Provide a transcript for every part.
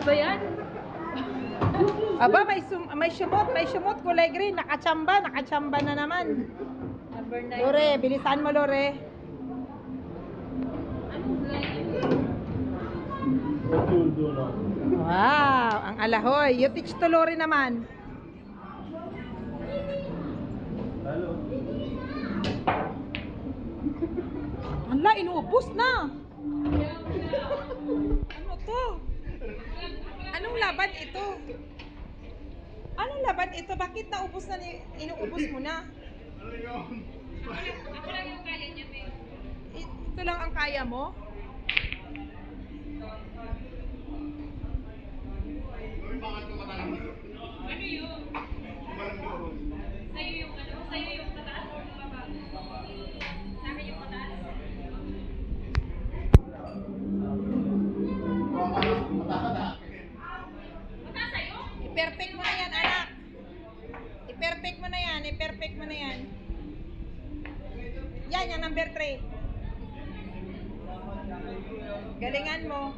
Ano ba yan? Aba, may, sum may sumot, may sumot, kulay green. Nakachamba, nakachamba na naman. Number 9. Lore, bilisan mo, Lore. Line? Wow, ang alahoy. You teach to Lore naman. Ala, inuubos na. Laban ito? Anong laban ito? Bakit naubos na ni inuubos mo na? Ako lang yung kaya niya. I- Ito lang ang kaya mo? Ano yun? I-perfect mo na yan. I-perfect mo na yan. Yan, yan, number 3. Galingan mo.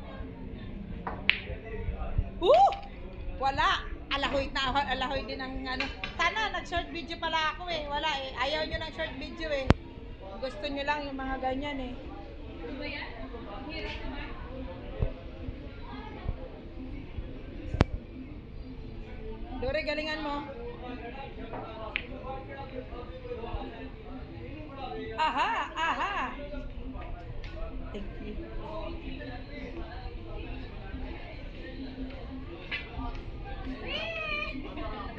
Woo! Wala. Alahoy na alahoy din ang ano. Sana nag-short video pala ako eh. Wala eh. Ayaw nyo ng short video eh. Gusto nyo lang yung mga ganyan eh. Ano ba yan? Hirap naman. Dore, galingan mo. Aha, aha. Thank you.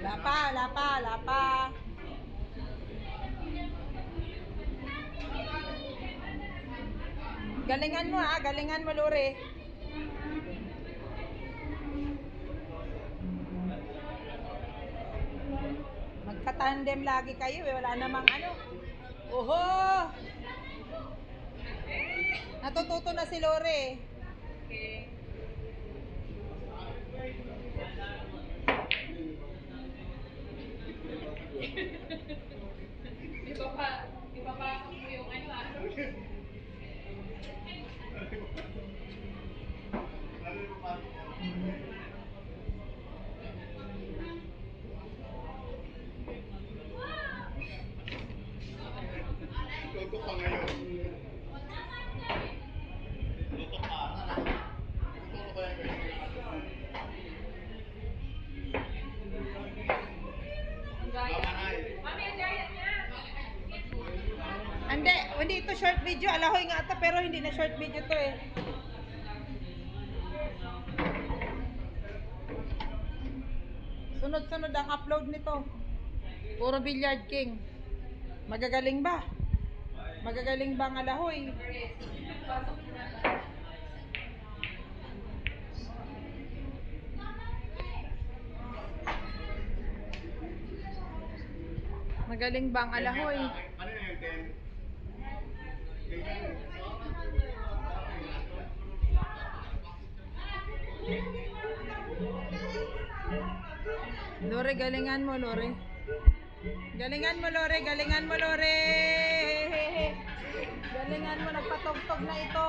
Lapa, lapa, lapa. Galingan mo ah, galingan mo Lore. Magka-tandem lagi kayo eh. Wala namang ano. Oho! Natututo na si Lore. Okay. Iba pa, iba pa mo yung ano ah. Gaya. Mami, ang gaya niya. Hindi, hindi ito short video. Alahoy nga ito, pero hindi na short video to eh. Sunod-sunod ang upload nito. Puro Billiard King. Magagaling ba? Magagaling ba ang alahoy? Magaling ba ang alahoy? Lore, galingan mo, Lore. Galingan mo, Lore. Galingan mo, Lore. Galingan mo, nagpatugtog na ito.